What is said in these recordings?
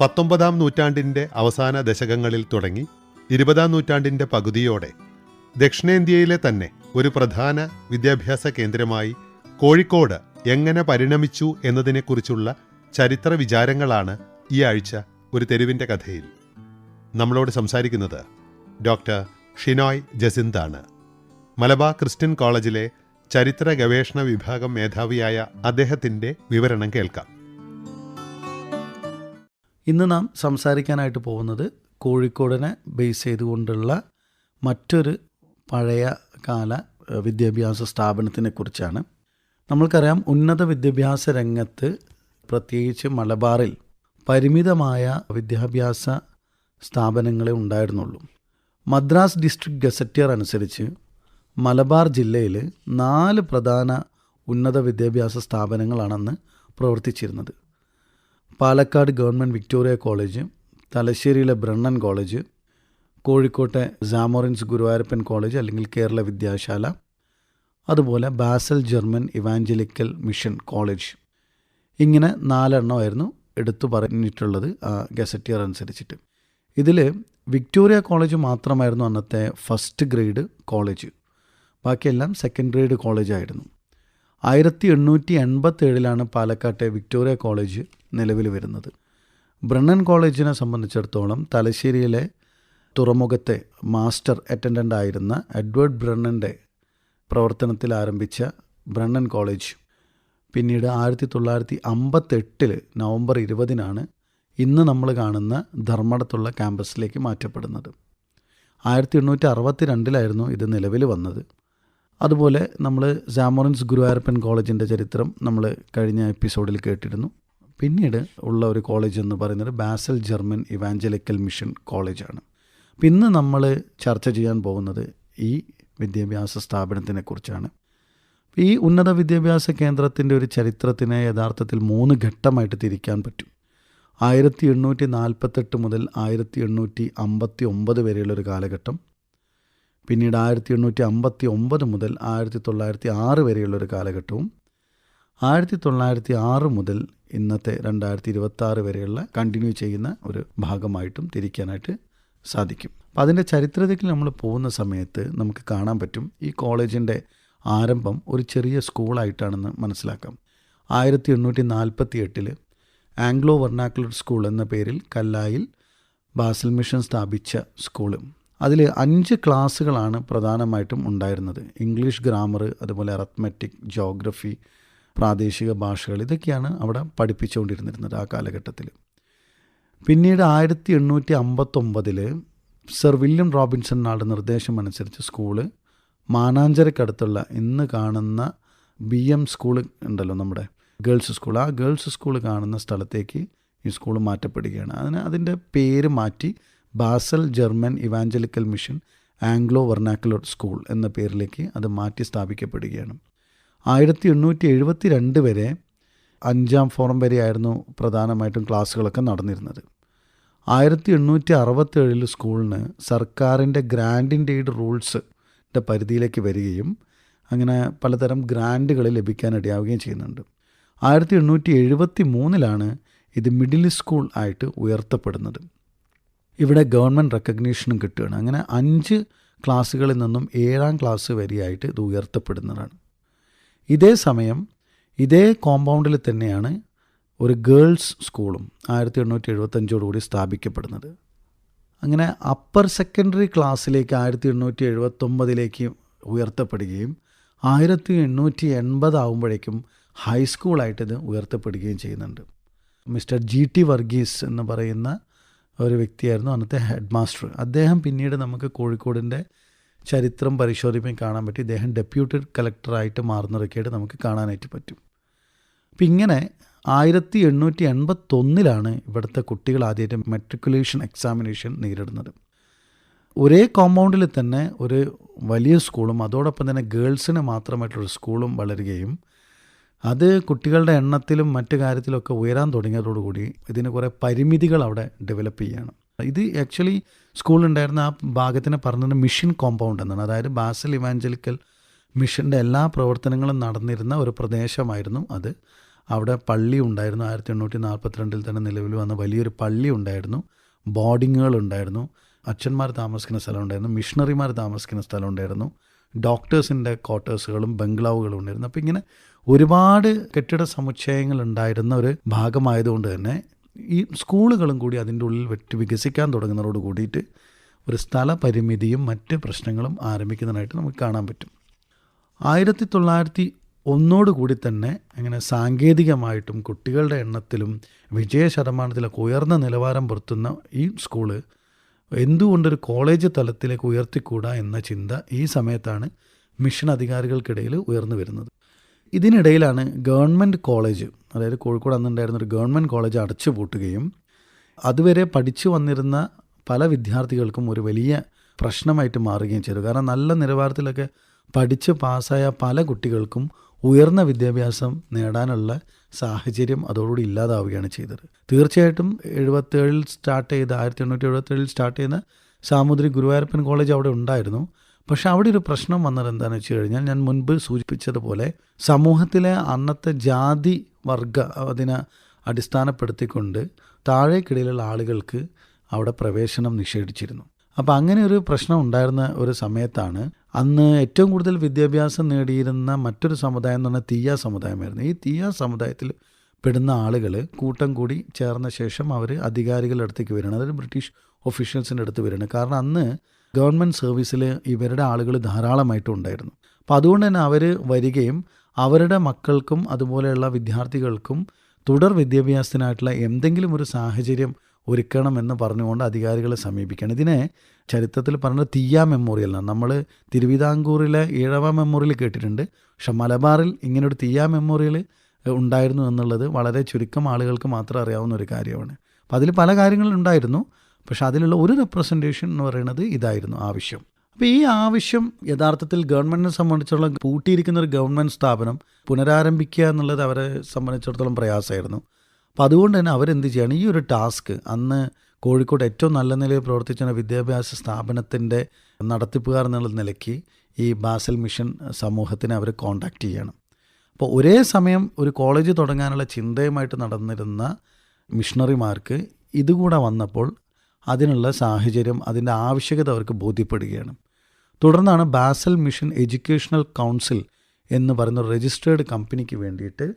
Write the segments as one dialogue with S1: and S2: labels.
S1: പത്തൊമ്പതാം നൂറ്റാണ്ടിന്റെ അവസാന ദശകങ്ങളിൽ തുടങ്ങി ഇരുപതാം നൂറ്റാണ്ടിന്റെ പകുതിയോടെ ദക്ഷിണേന്ത്യയിലെ തന്നെ ഒരു പ്രധാന വിദ്യാഭ്യാസ കേന്ദ്രമായി കോഴിക്കോട് എങ്ങനെ പരിണമിച്ചു എന്നതിനെക്കുറിച്ചുള്ള ചരിത്ര വിചാരങ്ങളാണ് ഈ ആഴ്ച ഒരു തെരുവിന്റെ കഥയിൽ. നമ്മളോട് സംസാരിക്കുന്നത് ഡോക്ടർ ഷിനോയ് ജസിന്താണ്. മലബാർ ക്രിസ്ത്യൻ കോളേജിലെ ചരിത്ര ഗവേഷണ വിഭാഗം മേധാവിയായ അദ്ദേഹത്തിന്റെ വിവരണം കേൾക്കാം.
S2: ഇന്ന് നാം സംസാരിക്കാനായിട്ട് പോകുന്നത് കോഴിക്കോടിനെ ബേസ് ചെയ്തുകൊണ്ടുള്ള മറ്റൊരു പഴയ കാല വിദ്യാഭ്യാസ സ്ഥാപനത്തിനെ കുറിച്ചാണ്. നമ്മൾക്കറിയാം ഉന്നത വിദ്യാഭ്യാസ രംഗത്ത് പ്രത്യേകിച്ച് മലബാറിൽ പരിമിതമായ വിദ്യാഭ്യാസ സ്ഥാപനങ്ങളെ ഉണ്ടായിരുന്നുള്ളൂ. മദ്രാസ് ഡിസ്ട്രിക്ട് ഗസറ്റിയർ അനുസരിച്ച് മലബാർ ജില്ലയിൽ നാല് പ്രധാന ഉന്നത വിദ്യാഭ്യാസ സ്ഥാപനങ്ങളാണെന്ന് പ്രവർത്തിച്ചിരുന്നത്. പാലക്കാട് ഗവൺമെന്റ് വിക്ടോറിയ കോളേജ് തലശ്ശേരിയിലെ ബ്രണ്ണൻ കോളേജ് കോഴിക്കോട്ടെ സാമോറിൻസ് ഗുരുവായൂരപ്പൻ കോളേജ് അല്ലെങ്കിൽ കേരള വിദ്യാശാല അതുപോലെ Basel German Evangelical Mission college. ഇങ്ങനെ നാലെണ്ണമായിരുന്നു എടുത്തു പറഞ്ഞിട്ടുള്ളത് ഗസറ്റിയർ അനുസരിച്ചിട്ട്. ഇതിൽ വിക്ടോറിയ കോളേജ് മാത്രമായിരുന്നു അന്നത്തെ ഫസ്റ്റ് ഗ്രേഡ് കോളേജ്. ബാക്കിയെല്ലാം സെക്കൻഡ് ഗ്രേഡ് കോളേജായിരുന്നു ആയിരത്തി എണ്ണൂറ്റി എൺപത്തേഴിലാണ് പാലക്കാട്ടെ വിക്ടോറിയ കോളേജ് നിലവിൽ വരുന്നത്. ബ്രണ്ണൻ കോളേജിനെ സംബന്ധിച്ചിടത്തോളം തലശ്ശേരിയിലെ തുറമുഖത്തെ മാസ്റ്റർ അറ്റൻഡന്റ് ആയിരുന്ന എഡ്വേർഡ് ബ്രണ്ണന്റെ പ്രവർത്തനത്തിൽ ആരംഭിച്ച ബ്രണ്ണൻ കോളേജ് പിന്നീട് ആയിരത്തി തൊള്ളായിരത്തി അമ്പത്തെട്ടിൽ നവംബർ ഇരുപതിനാണ് ഇന്ന് നമ്മൾ കാണുന്ന ധർമ്മടത്തുള്ള ക്യാമ്പസിലേക്ക് മാറ്റപ്പെടുന്നത്. ആയിരത്തി എണ്ണൂറ്റി അറുപത്തി രണ്ടിലായിരുന്നു ഇത് നിലവിൽ വന്നത്. അതുപോലെ നമ്മൾ സാമോറിൻസ് ഗുരുവായൂരപ്പൻ കോളേജിന്റെ ചരിത്രം നമ്മൾ കഴിഞ്ഞ എപ്പിസോഡിൽ കേട്ടിരുന്നു. പിന്നീട് ഉള്ള ഒരു കോളേജ് എന്ന് പറയുന്നത് ബാസൽ ജർമ്മൻ ഇവാഞ്ചലിക്കൽ മിഷൻ കോളേജാണ്. അപ്പം ഇന്ന് നമ്മൾ ചർച്ച ചെയ്യാൻ പോകുന്നത് ഈ വിദ്യാഭ്യാസ സ്ഥാപനത്തിനെ കുറിച്ചാണ്. ഈ ഉന്നത വിദ്യാഭ്യാസ കേന്ദ്രത്തിന്റെ ഒരു ചരിത്രത്തിനെ യഥാർത്ഥത്തിൽ മൂന്ന് ഘട്ടമായിട്ട് തിരിക്കാൻ പറ്റും. ആയിരത്തി എണ്ണൂറ്റി നാൽപ്പത്തെട്ട് മുതൽ ആയിരത്തി എണ്ണൂറ്റി അമ്പത്തി ഒമ്പത് വരെയുള്ളൊരു കാലഘട്ടം. പിന്നീട് ആയിരത്തി എണ്ണൂറ്റി അമ്പത്തി ഒമ്പത് മുതൽ ആയിരത്തി തൊള്ളായിരത്തി ആറ് വരെയുള്ളൊരു കാലഘട്ടവും ആയിരത്തി തൊള്ളായിരത്തി ആറ് മുതൽ ഇന്നത്തെ രണ്ടായിരത്തി ഇരുപത്തി ആറ് വരെയുള്ള കണ്ടിന്യൂ ചെയ്യുന്ന ഒരു ഭാഗമായിട്ടും തിരിക്കാനായിട്ട് സാധിക്കും. അപ്പം അതിന്റെ ചരിത്രത്തിൽ നമ്മൾ പോകുന്ന സമയത്ത് നമുക്ക് കാണാൻ പറ്റും ഈ കോളേജിന്റെ ആരംഭം ഒരു ചെറിയ സ്കൂളായിട്ടാണെന്ന് മനസ്സിലാക്കാം. ആയിരത്തി എണ്ണൂറ്റി നാൽപ്പത്തി എട്ടിൽ ആംഗ്ലോ വെർണാക്കുലർ സ്കൂൾ എന്ന പേരിൽ കല്ലായിൽ ബാസൽ മിഷൻ സ്ഥാപിച്ച സ്കൂൾ. അതിൽ അഞ്ച് ക്ലാസ്സുകളാണ് പ്രധാനമായിട്ടും ഉണ്ടായിരുന്നത്. ഇംഗ്ലീഷ് ഗ്രാമർ അതുപോലെ അറത്മെറ്റിക് ജോഗ്രഫി പ്രാദേശിക ഭാഷകൾ ഇതൊക്കെയാണ് അവിടെ പഠിപ്പിച്ചുകൊണ്ടിരുന്നിരുന്നത് ആ കാലഘട്ടത്തിൽ പിന്നീട് ആയിരത്തി എണ്ണൂറ്റി അമ്പത്തൊമ്പതിൽ സർ വില്യം റോബിൻസൺ ആളുടെ നിർദ്ദേശം അനുസരിച്ച് സ്കൂൾ മാനാഞ്ചരക്കടുത്തുള്ള ഇന്ന് കാണുന്ന ബി എം സ്കൂൾ ഉണ്ടല്ലോ നമ്മുടെ ഗേൾസ് സ്കൂൾ. ആ ഗേൾസ് സ്കൂൾ കാണുന്ന സ്ഥലത്തേക്ക് ഈ സ്കൂൾ മാറ്റപ്പെടുകയാണ്. അതിന് അതിന്റെ പേര് മാറ്റി Basel German Evangelical Mission Anglo vernacular school എന്ന പേരിലേക്ക് അത് മാറ്റി സ്ഥാപിക്കപ്പെടുകയാണ്. ആയിരത്തി എണ്ണൂറ്റി എഴുപത്തി രണ്ട് വരെ അഞ്ചാം ഫോറം വരെയായിരുന്നു പ്രധാനമായിട്ടും ക്ലാസ്സുകളൊക്കെ നടന്നിരുന്നത്. ആയിരത്തി എണ്ണൂറ്റി അറുപത്തേഴിൽ സ്കൂളിന് സർക്കാരിന്റെ ഗ്രാൻഡിന്റെ എയ്ഡ് റൂൾസിന്റെ പരിധിയിലേക്ക് വരികയും അങ്ങനെ പലതരം ഗ്രാൻഡുകൾ ലഭിക്കാനിടയാവുകയും ചെയ്യുന്നുണ്ട്. ആയിരത്തി എണ്ണൂറ്റി എഴുപത്തി മൂന്നിലാണ് ഇത് മിഡിൽ സ്കൂൾ ആയിട്ട് ഉയർത്തപ്പെടുന്നത്. ഇവിടെ ഗവൺമെന്റ് റെക്കഗ്നീഷനും കിട്ടുകയാണ്. അങ്ങനെ അഞ്ച് ക്ലാസ്സുകളിൽ നിന്നും ഏഴാം ക്ലാസ് വരെയായിട്ട് ഇത് ഉയർത്തപ്പെടുന്നതാണ്. ഇതേ സമയം ഇതേ കോമ്പൗണ്ടിൽ തന്നെയാണ് ഒരു ഗേൾസ് സ്കൂളും ആയിരത്തി എണ്ണൂറ്റി എഴുപത്തഞ്ചോടുകൂടി സ്ഥാപിക്കപ്പെടുന്നത്. അങ്ങനെ അപ്പർ സെക്കൻഡറി ക്ലാസ്സിലേക്ക് ആയിരത്തി എണ്ണൂറ്റി എഴുപത്തൊമ്പതിലേക്ക് ഉയർത്തപ്പെടുകയും ആയിരത്തി എണ്ണൂറ്റി എൺപതാവുമ്പോഴേക്കും ഹൈസ്കൂളായിട്ട് ഇത് ഉയർത്തപ്പെടുകയും ചെയ്യുന്നുണ്ട്. മിസ്റ്റർ ജി ടി വർഗീസ് എന്ന് പറയുന്ന ഒരു വ്യക്തിയായിരുന്നു അന്നത്തെ ഹെഡ് മാസ്റ്റർ അദ്ദേഹം പിന്നീട് നമുക്ക് കോഴിക്കോടിന്റെ ചരിത്രം പരിശോധിപ്പിക്കാൻ കാണാൻ പറ്റി. ഇദ്ദേഹം ഡെപ്യൂട്ടി കളക്ടറായിട്ട് മാറുന്നതൊക്കെയായിട്ട് നമുക്ക് കാണാനായിട്ട് പറ്റും. അപ്പം ഇങ്ങനെ ആയിരത്തി എണ്ണൂറ്റി എൺപത്തൊന്നിലാണ് ഇവിടുത്തെ കുട്ടികൾ ആദ്യമായിട്ട് മെട്രിക്കുലേഷൻ എക്സാമിനേഷൻ നേരിടുന്നത്. ഒരേ കോമ്പൗണ്ടിൽ തന്നെ ഒരു വലിയ സ്കൂളും അതോടൊപ്പം തന്നെ ഗേൾസിന് മാത്രമായിട്ടുള്ളൊരു സ്കൂളും വളരുകയും അത് കുട്ടികളുടെ എണ്ണത്തിലും മറ്റു കാര്യത്തിലൊക്കെ ഉയരാൻ തുടങ്ങിയതോടുകൂടി ഇതിന് കുറേ പരിമിതികൾ അവിടെ ഡെവലപ്പ് ചെയ്യുകയാണ് ഇത് ആക്ച്വലി സ്കൂളുണ്ടായിരുന്ന ആ ഭാഗത്തിനെ പറഞ്ഞത് മിഷൻ കോമ്പൗണ്ട് എന്നാണ്. അതായത് ബാസൽ ഇവാഞ്ചലിക്കൽ മിഷന്റെ എല്ലാ പ്രവർത്തനങ്ങളും നടന്നിരുന്ന ഒരു പ്രദേശമായിരുന്നു അത്. അവിടെ പള്ളി ഉണ്ടായിരുന്നു. ആയിരത്തി എണ്ണൂറ്റി നാൽപ്പത്തിരണ്ടിൽ തന്നെ നിലവിൽ വന്ന വലിയൊരു പള്ളി ഉണ്ടായിരുന്നു. ബോർഡിങ്ങുകൾ ഉണ്ടായിരുന്നു. അച്ഛന്മാർ താമസിക്കുന്ന സ്ഥലം ഉണ്ടായിരുന്നു. മിഷണറിമാർ താമസിക്കുന്ന സ്ഥലം ഉണ്ടായിരുന്നു. ഡോക്ടേഴ്സിന്റെ ക്വാർട്ടേഴ്സുകളും ബംഗ്ലാവുകളും ഉണ്ടായിരുന്നു. അപ്പോൾ ഇങ്ങനെ ഒരുപാട് കെട്ടിട സമുച്ചയങ്ങൾ ഉണ്ടായിരുന്ന ഒരു ഭാഗമായതുകൊണ്ട് തന്നെ ഈ സ്കൂളുകളും കൂടി അതിന്റെ ഉള്ളിൽ വെട്ടി വികസിക്കാൻ തുടങ്ങുന്നതോട് കൂടിയിട്ട് ഒരു സ്ഥല പരിമിതിയും മറ്റ് പ്രശ്നങ്ങളും ആരംഭിക്കുന്നതായിട്ട് നമുക്ക് കാണാൻ പറ്റും. ആയിരത്തി തൊള്ളായിരത്തി ഒന്നോട് കൂടി തന്നെ അങ്ങനെ സാങ്കേതികമായിട്ടും കുട്ടികളുടെ എണ്ണത്തിലും വിജയ ശതമാനത്തിലൊക്കെ ഉയർന്ന നിലവാരം പുറത്തുന്ന ഈ സ്കൂൾ എന്തുകൊണ്ടൊരു കോളേജ് തലത്തിലേക്ക് ഉയർത്തിക്കൂടാ എന്ന ചിന്ത ഈ സമയത്താണ് മിഷൻ അധികാരികൾക്കിടയിൽ ഉയർന്നു വരുന്നത്. ഇതിനിടയിലാണ് ഗവൺമെന്റ് കോളേജ് അതായത് കോഴിക്കോട് അന്നുണ്ടായിരുന്ന ഒരു ഗവൺമെന്റ് കോളേജ് അടച്ചു പൂട്ടുകയും അതുവരെ പഠിച്ചു വന്നിരുന്ന പല വിദ്യാർത്ഥികൾക്കും ഒരു വലിയ പ്രശ്നമായിട്ട് മാറുകയും ചെയ്തു. കാരണം നല്ല നിലവാരത്തിലൊക്കെ പഠിച്ച് പാസ്സായ പല കുട്ടികൾക്കും ഉയർന്ന വിദ്യാഭ്യാസം നേടാനുള്ള സാഹചര്യം അതോടുകൂടി ഇല്ലാതാവുകയാണ് ചെയ്തത്. തീർച്ചയായിട്ടും എഴുപത്തേഴിൽ സ്റ്റാർട്ട് ചെയ്ത ആയിരത്തി എണ്ണൂറ്റി എഴുപത്തേഴിൽ സ്റ്റാർട്ട് ചെയ്യുന്ന സാമുദ്രി ഗുരുവായൂരപ്പൻ കോളേജ് അവിടെ ഉണ്ടായിരുന്നു. പക്ഷെ അവിടെ ഒരു പ്രശ്നം വന്നത് എന്താണെന്ന് വെച്ച് കഴിഞ്ഞാൽ ഞാൻ മുൻപ് സൂചിപ്പിച്ചതുപോലെ സമൂഹത്തിലെ അന്നത്തെ ജാതി വർഗ അതിനെ അടിസ്ഥാനപ്പെടുത്തിക്കൊണ്ട് താഴേക്കിടയിലുള്ള ആളുകൾക്ക് അവിടെ പ്രവേശനം നിഷേധിച്ചിരുന്നു. അപ്പോൾ അങ്ങനെ ഒരു പ്രശ്നം ഉണ്ടായിരുന്ന ഒരു സമയത്താണ് അന്ന് ഏറ്റവും കൂടുതൽ വിദ്യാഭ്യാസം നേടിയിരുന്ന മറ്റൊരു സമുദായം എന്ന് പറഞ്ഞാൽ തീയ സമുദായമായിരുന്നു. ഈ തീയ സമുദായത്തിൽ പെടുന്ന ആളുകൾ കൂട്ടം കൂടി ചേർന്ന ശേഷം അവർ അധികാരികളുടെ അടുത്തേക്ക് വരികയാണ്. അതായത് ബ്രിട്ടീഷ് ഒഫീഷ്യൽസിന്റെ അടുത്ത് വരികയാണ്. കാരണം അന്ന് ഗവൺമെന്റ് സർവീസിൽ ഇവരുടെ ആളുകൾ ധാരാളമായിട്ടും ഉണ്ടായിരുന്നു. അപ്പോൾ അതുകൊണ്ട് തന്നെ അവർ വരികയും അവരുടെ മക്കൾക്കും അതുപോലെയുള്ള വിദ്യാർത്ഥികൾക്കും തുടർ വിദ്യാഭ്യാസത്തിനായിട്ടുള്ള എന്തെങ്കിലും ഒരു സാഹചര്യം ഒരുക്കണമെന്ന് പറഞ്ഞുകൊണ്ട് അധികാരികളെ സമീപിക്കണം ഇതിനെ ചരിത്രത്തിൽ പറഞ്ഞ തീയ മെമ്മോറിയൽ എന്നാണ്. നമ്മൾ തിരുവിതാംകൂറിലെ ഈഴവ മെമ്മോറിയൽ കേട്ടിട്ടുണ്ട്. പക്ഷെ മലബാറിൽ ഇങ്ങനൊരു തീയ മെമ്മോറിയൽ ഉണ്ടായിരുന്നു എന്നുള്ളത് വളരെ ചുരുക്കം ആളുകൾക്ക് മാത്രം അറിയാവുന്ന ഒരു കാര്യമാണ്. അപ്പോൾ അതിൽ പല കാര്യങ്ങളും ഉണ്ടായിരുന്നു. പക്ഷെ അതിലുള്ള ഒരു റെപ്രസെന്റേഷൻ എന്ന് പറയുന്നത് ഇതായിരുന്നു ആവശ്യം. അപ്പോൾ ഈ ആവശ്യം യഥാർത്ഥത്തിൽ ഗവൺമെന്റിനെ സംബന്ധിച്ചിടത്തോളം പൂട്ടിയിരിക്കുന്ന ഒരു ഗവൺമെന്റ് സ്ഥാപനം പുനരാരംഭിക്കുക എന്നുള്ളത് അവരെ സംബന്ധിച്ചിടത്തോളം പ്രയാസമായിരുന്നു. അപ്പോൾ അതുകൊണ്ട് തന്നെ അവരെന്ത് ചെയ്യാണ്? ഈ ഒരു ടാസ്ക് അന്ന് കോഴിക്കോട് ഏറ്റവും നല്ല നിലയിൽ പ്രവർത്തിച്ചിരുന്ന വിദ്യാഭ്യാസ സ്ഥാപനത്തിന്റെ നടത്തിപ്പുകാർ എന്നുള്ള നിലയ്ക്ക് ഈ ബാസൽ മിഷൻ സമൂഹത്തിനെ അവർ കോണ്ടാക്ട് ചെയ്യണം. അപ്പോൾ ഒരേ സമയം ഒരു കോളേജ് തുടങ്ങാനുള്ള ചിന്തയുമായിട്ട് നടന്നിരുന്ന മിഷണറിമാർക്ക് ഇതുകൂടെ വന്നപ്പോൾ അതിനുള്ള സാഹചര്യം അതിന്റെ ആവശ്യകത അവർക്ക് ബോധ്യപ്പെടുകയാണ്. തുടർന്നാണ് ബാസൽ മിഷൻ എഡ്യൂക്കേഷണൽ കൗൺസിൽ എന്ന് പറയുന്ന രജിസ്റ്റേർഡ് കമ്പനിക്ക് വേണ്ടിയിട്ട്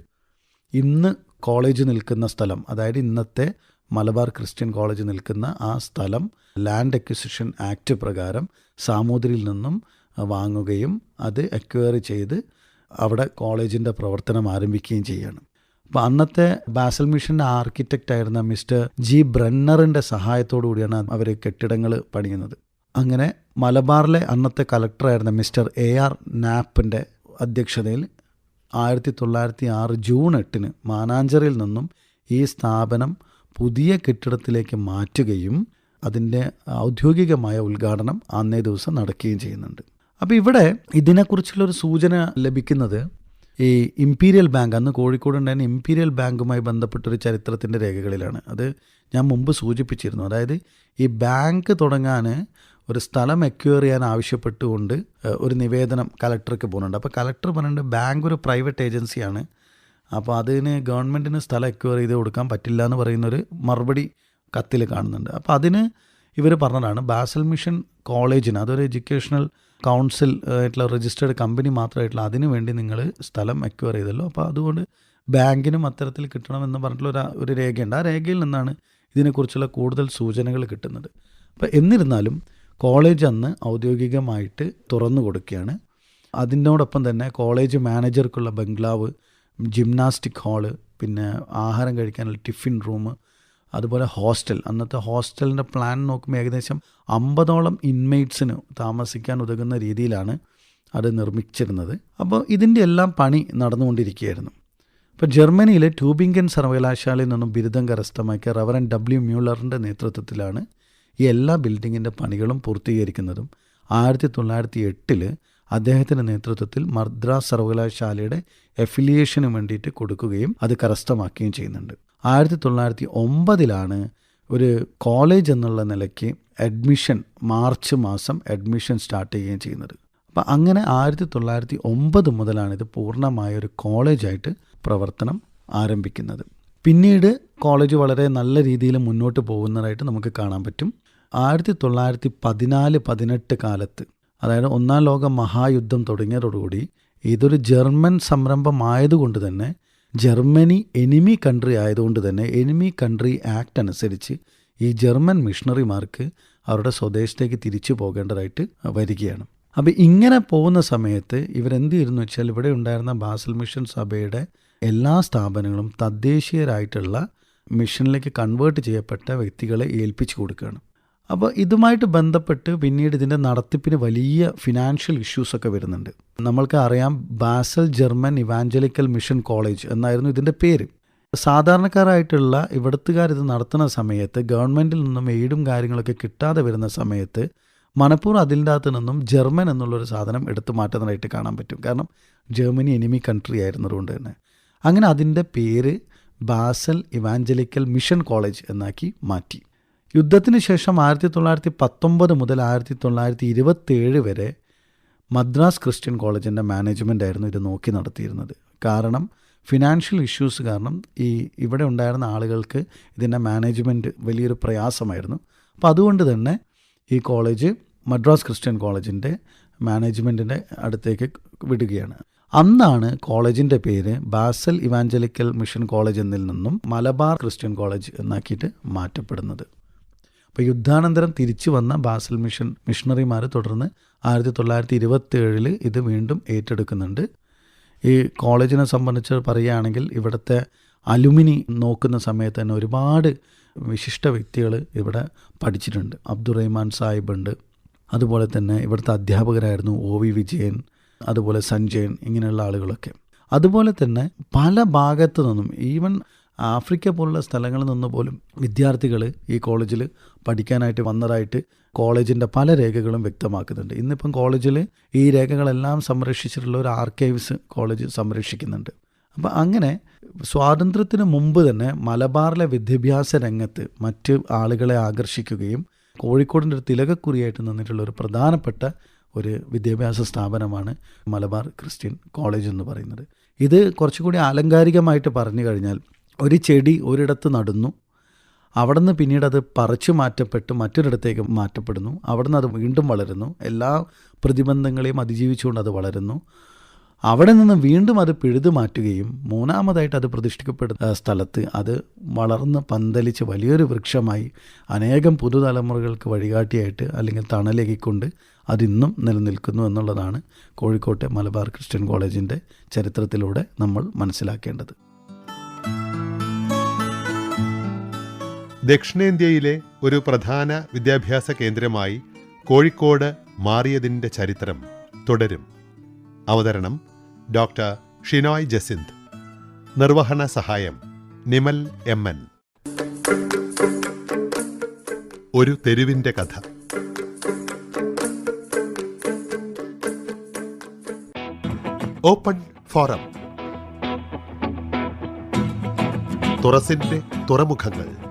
S2: ഇന്ന് കോളേജ് നിൽക്കുന്ന സ്ഥലം അതായത് ഇന്നത്തെ മലബാർ ക്രിസ്ത്യൻ കോളേജ് നിൽക്കുന്ന ആ സ്ഥലം ലാൻഡ് അക്വിസിഷൻ ആക്ട് പ്രകാരം സാമൂതിരിയിൽ നിന്നും വാങ്ങുകയും അത് അക്വയർ ചെയ്ത് അവിടെ കോളേജിന്റെ പ്രവർത്തനം ആരംഭിക്കുകയും ചെയ്യാണ്. അന്നത്തെ ബാസൽ മിഷന്റെ ആർക്കിടെക്റ്റ് ആയിരുന്ന മിസ്റ്റർ ജി ബ്രന്നറിന്റെ സഹായത്തോടു കൂടിയാണ് അവർ കെട്ടിടങ്ങൾ പണിയുന്നത്. അങ്ങനെ മലബാറിലെ അന്നത്തെ കലക്ടറായിരുന്ന മിസ്റ്റർ എ ആർ നാപ്പിന്റെ അധ്യക്ഷതയിൽ ആയിരത്തി തൊള്ളായിരത്തി ആറ് ജൂൺ എട്ടിന് മാനാഞ്ചറിൽ നിന്നും ഈ സ്ഥാപനം പുതിയ കെട്ടിടത്തിലേക്ക് മാറ്റുകയും അതിന്റെ ഔദ്യോഗികമായ ഉദ്ഘാടനം അന്നേ ദിവസം നടക്കുകയും ചെയ്യുന്നുണ്ട്. അപ്പോൾ ഇവിടെ ഇതിനെക്കുറിച്ചുള്ളൊരു സൂചന ലഭിക്കുന്നത് ഈ ഇമ്പീരിയൽ ബാങ്ക് അന്ന് കോഴിക്കോട് ഉണ്ടായിരുന്ന ഇമ്പീരിയൽ ബാങ്കുമായി ബന്ധപ്പെട്ടൊരു ചരിത്രത്തിന്റെ രേഖകളിലാണ്. അത് ഞാൻ മുമ്പ് സൂചിപ്പിച്ചിരുന്നു. അതായത് ഈ ബാങ്ക് തുടങ്ങാൻ ഒരു സ്ഥലം എക്വയർ ചെയ്യാൻ ആവശ്യപ്പെട്ടുകൊണ്ട് ഒരു നിവേദനം കലക്ടർക്ക് പോകുന്നുണ്ട്. അപ്പോൾ കലക്ടർ പറഞ്ഞിട്ടുണ്ട് ബാങ്ക് ഒരു പ്രൈവറ്റ് ഏജൻസിയാണ് അപ്പോൾ അതിന് ഗവൺമെന്റിന് സ്ഥലം എക്വയർ ചെയ്ത് കൊടുക്കാൻ പറ്റില്ല എന്ന് പറയുന്നൊരു മറുപടി കത്തിൽ കാണുന്നുണ്ട്. അപ്പോൾ അതിന് ഇവർ പറഞ്ഞതാണ് ബാസൽ മിഷൻ കോളേജിന് അതൊരു എഡ്യൂക്കേഷണൽ കൗൺസിൽ ആയിട്ടുള്ള രജിസ്റ്റേർഡ് കമ്പനി മാത്രമായിട്ടുള്ള അതിനു വേണ്ടി നിങ്ങൾ സ്ഥലം അക്വയർ ചെയ്തല്ലോ. അപ്പോൾ അതുകൊണ്ട് ബാങ്കിനും അത്തരത്തിൽ കിട്ടണമെന്ന് പറഞ്ഞിട്ടുള്ള ഒരു ഒരു രേഖയുണ്ട്. ആ രേഖയിൽ നിന്നാണ് ഇതിനെക്കുറിച്ചുള്ള കൂടുതൽ സൂചനകൾ കിട്ടുന്നത്. അപ്പോൾ എന്നിരുന്നാലും കോളേജ് അന്ന് ഔദ്യോഗികമായിട്ട് തുറന്നു കൊടുക്കുകയാണ്. അതിനോടൊപ്പം തന്നെ കോളേജ് മാനേജർക്കുള്ള ബംഗ്ലാവ് ജിംനാസ്റ്റിക് ഹാൾ പിന്നെ ആഹാരം കഴിക്കാനുള്ള ടിഫിൻ റൂം അതുപോലെ ഹോസ്റ്റൽ. അന്നത്തെ ഹോസ്റ്റലിന്റെ പ്ലാൻ നോക്കുമ്പോൾ ഏകദേശം അമ്പതോളം ഇൻമേറ്റ്സിന് താമസിക്കാൻ ഉതകുന്ന രീതിയിലാണ് അത് നിർമ്മിച്ചിരുന്നത്. അപ്പോൾ ഇതിന്റെ എല്ലാം പണി നടന്നുകൊണ്ടിരിക്കുകയായിരുന്നു. ഇപ്പോൾ ജർമ്മനിയിലെ ട്യൂബിംഗൻ സർവകലാശാലയിൽ നിന്നും ബിരുദം കരസ്ഥമാക്കിയ റവറൻ ഡബ്ല്യു മ്യൂളറിന്റെ നേതൃത്വത്തിലാണ് ഈ എല്ലാ ബിൽഡിങ്ങിന്റെ പണികളും പൂർത്തീകരിക്കുന്നതും. ആയിരത്തി തൊള്ളായിരത്തി എട്ടിൽ അദ്ദേഹത്തിന്റെ നേതൃത്വത്തിൽ മദ്രാസ് സർവകലാശാലയുടെ എഫിലിയേഷന് വേണ്ടിയിട്ട് കൊടുക്കുകയും അത് കരസ്ഥമാക്കുകയും ചെയ്യുന്നുണ്ട്. ആയിരത്തി തൊള്ളായിരത്തി ഒമ്പതിലാണ് ഒരു കോളേജ് എന്നുള്ള നിലയ്ക്ക് അഡ്മിഷൻ മാർച്ച് മാസം അഡ്മിഷൻ സ്റ്റാർട്ട് ചെയ്യുകയും ചെയ്യുന്നത്. അപ്പം അങ്ങനെ ആയിരത്തി തൊള്ളായിരത്തി ഒമ്പത് മുതലാണ് ഇത് പൂർണമായ ഒരു കോളേജായിട്ട് പ്രവർത്തനം ആരംഭിക്കുന്നത്. പിന്നീട് കോളേജ് വളരെ നല്ല രീതിയിൽ മുന്നോട്ട് പോകുന്നതായിട്ട് നമുക്ക് കാണാൻ പറ്റും. ആയിരത്തി തൊള്ളായിരത്തി പതിനാല് പതിനെട്ട് കാലത്ത് അതായത് ഒന്നാം ലോക മഹായുദ്ധം തുടങ്ങിയതോടുകൂടി ഇതൊരു ജർമ്മൻ സംരംഭമായതുകൊണ്ട് തന്നെ ജർമ്മനി എനിമി കൺട്രി ആയതുകൊണ്ട് തന്നെ എനിമി കൺട്രി ആക്ട് അനുസരിച്ച് ഈ ജർമ്മൻ മിഷണറിമാർക്ക് അവരുടെ സ്വദേശത്തേക്ക് തിരിച്ചു പോകേണ്ടതായിട്ട് വരികയാണ്. അപ്പോൾ ഇങ്ങനെ പോകുന്ന സമയത്ത് ഇവരെന്ത് ചെയ്യുന്നു വെച്ചാൽ ഇവിടെ ഉണ്ടായിരുന്ന ബാസൽ മിഷൻ സഭയുടെ എല്ലാ സ്ഥാപനങ്ങളും തദ്ദേശീയരായിട്ടുള്ള മിഷനിലേക്ക് കൺവേർട്ട് ചെയ്യപ്പെട്ട വ്യക്തികളെ ഏൽപ്പിച്ചു കൊടുക്കുകയാണ്. അപ്പോൾ ഇതുമായിട്ട് ബന്ധപ്പെട്ട് പിന്നീട് ഇതിന്റെ നടത്തിപ്പിന് വലിയ ഫിനാൻഷ്യൽ ഇഷ്യൂസൊക്കെ വരുന്നുണ്ട്. നമ്മൾക്ക് അറിയാം Basel German Evangelical Mission college എന്നായിരുന്നു ഇതിന്റെ പേര്. സാധാരണക്കാരായിട്ടുള്ള ഇവിടുത്തുകാർ ഇത് നടത്തുന്ന സമയത്ത് ഗവൺമെന്റിൽ നിന്നും എയ്ഡും കാര്യങ്ങളൊക്കെ കിട്ടാതെ വരുന്ന സമയത്ത് മണപ്പൂർ അതിന്റെ അകത്ത് നിന്നും ജർമ്മൻ എന്നുള്ളൊരു സാധനം എടുത്തു മാറ്റുന്നതായിട്ട് കാണാൻ പറ്റും. കാരണം ജർമ്മനി എനിമി കൺട്രി ആയിരുന്നതുകൊണ്ട് തന്നെ. അങ്ങനെ അതിന്റെ പേര് ബാസൽ ഇവാഞ്ചലിക്കൽ മിഷൻ കോളേജ് എന്നാക്കി മാറ്റി. യുദ്ധത്തിന് ശേഷം ആയിരത്തി തൊള്ളായിരത്തി പത്തൊമ്പത് മുതൽ ആയിരത്തി തൊള്ളായിരത്തി ഇരുപത്തേഴ് വരെ മദ്രാസ് ക്രിസ്ത്യൻ കോളേജിന്റെ മാനേജ്മെന്റ് ആയിരുന്നു ഇത് നോക്കി നടത്തിയിരുന്നത്. കാരണം ഫിനാൻഷ്യൽ ഇഷ്യൂസ് കാരണം ഈ ഇവിടെ ഉണ്ടായിരുന്ന ആളുകൾക്ക് ഇതിന്റെ മാനേജ്മെന്റ് വലിയൊരു പ്രയാസമായിരുന്നു. അപ്പോൾ അതുകൊണ്ട് തന്നെ ഈ കോളേജ് മദ്രാസ് ക്രിസ്ത്യൻ കോളേജിന്റെ മാനേജ്മെന്റിന്റെ അടുത്തേക്ക് വിടുകയാണ്. അന്നാണ് കോളേജിന്റെ പേര് ബാസൽ ഇവാഞ്ചലിക്കൽ മിഷൻ കോളേജ് എന്നിൽ നിന്നും മലബാർ ക്രിസ്ത്യൻ കോളേജ് എന്നാക്കിയിട്ട് മാറ്റപ്പെടുന്നത്. അപ്പോൾ യുദ്ധാനന്തരം തിരിച്ചു വന്ന ബാസൽ മിഷൻ മിഷണറിമാർ തുടർന്ന് ആയിരത്തി തൊള്ളായിരത്തി ഇരുപത്തി ഏഴിൽ ഇത് വീണ്ടും ഏറ്റെടുക്കുന്നുണ്ട്. ഈ കോളേജിനെ സംബന്ധിച്ച് പറയുകയാണെങ്കിൽ ഇവിടുത്തെ അലുമിനി നോക്കുന്ന സമയത്ത് തന്നെ ഒരുപാട് വിശിഷ്ട വ്യക്തികൾ ഇവിടെ പഠിച്ചിട്ടുണ്ട്. അബ്ദുറഹ്മാൻ സാഹിബ് ഉണ്ട്. അതുപോലെ തന്നെ ഇവിടുത്തെ അധ്യാപകരായിരുന്നു ഒ വി വിജയൻ അതുപോലെ സഞ്ജയൻ ഇങ്ങനെയുള്ള ആളുകളൊക്കെ. അതുപോലെ തന്നെ പല ഭാഗത്തു നിന്നും ഈവൻ ആഫ്രിക്ക പോലുള്ള സ്ഥലങ്ങളിൽ നിന്ന് പോലും വിദ്യാർത്ഥികൾ ഈ കോളേജിൽ പഠിക്കാനായിട്ട് വന്നതായിട്ട് കോളേജിന്റെ പല രേഖകളും വ്യക്തമാക്കുന്നുണ്ട്. ഇന്നിപ്പം കോളേജിൽ ഈ രേഖകളെല്ലാം സംരക്ഷിച്ചിട്ടുള്ള ഒരു ആർക്കൈവ്സ് കോളേജ് സംരക്ഷിക്കുന്നുണ്ട്. അപ്പം അങ്ങനെ സ്വാതന്ത്ര്യത്തിന് മുമ്പ് തന്നെ മലബാറിലെ വിദ്യാഭ്യാസ രംഗത്ത് മറ്റ് ആളുകളെ ആകർഷിക്കുകയും കോഴിക്കോടിന്റെ ഒരു തിലകക്കുറിയായിട്ട് നിന്നിട്ടുള്ള ഒരു പ്രധാനപ്പെട്ട ഒരു വിദ്യാഭ്യാസ സ്ഥാപനമാണ് മലബാർ ക്രിസ്ത്യൻ കോളേജ് എന്ന് പറയുന്നത്. ഇത് കുറച്ചുകൂടി ആലങ്കാരികമായിട്ട് പറഞ്ഞു കഴിഞ്ഞാൽ ഒരു ചെടി ഒരിടത്ത് നടുന്നു. അവിടെ നിന്ന് പിന്നീട് അത് പറിച്ചു മാറ്റപ്പെട്ട് മറ്റൊരിടത്തേക്ക് മാറ്റപ്പെടുന്നു. അവിടെ നിന്ന് അത് വീണ്ടും വളരുന്നു. എല്ലാ പ്രതിബന്ധങ്ങളെയും അതിജീവിച്ചുകൊണ്ട് അത് വളരുന്നു. അവിടെ നിന്ന് വീണ്ടും അത് പിഴുതു മാറ്റുകയും മൂന്നാമതായിട്ട് അത് പ്രതിഷ്ഠിക്കപ്പെടുന്ന സ്ഥലത്ത് അത് വളർന്ന് പന്തലിച്ച് വലിയൊരു വൃക്ഷമായി അനേകം പുതുതലമുറകൾക്ക് വഴികാട്ടിയായിട്ട് അല്ലെങ്കിൽ തണലേകിക്കൊണ്ട് അതിന്നും നിലനിൽക്കുന്നു എന്നുള്ളതാണ് കോഴിക്കോട്ടെ മലബാർ ക്രിസ്ത്യൻ കോളേജിന്റെ ചരിത്രത്തിലൂടെ നമ്മൾ മനസ്സിലാക്കേണ്ടത്.
S1: ദക്ഷിണേന്ത്യയിലെ ഒരു പ്രധാന വിദ്യാഭ്യാസ കേന്ദ്രമായി കോഴിക്കോട് മാറിയതിന്റെ ചരിത്രം തുടരും. അവതരണം ഡോക്ടർ ഷിനോയ് ജസിന്ത്. നിർവഹണ സഹായം നിമൽ എം. എൻ. ഒരു തെരുവിന്റെ കഥ. Open forum. തുറസിന്റെ തുറമുഖങ്ങൾ.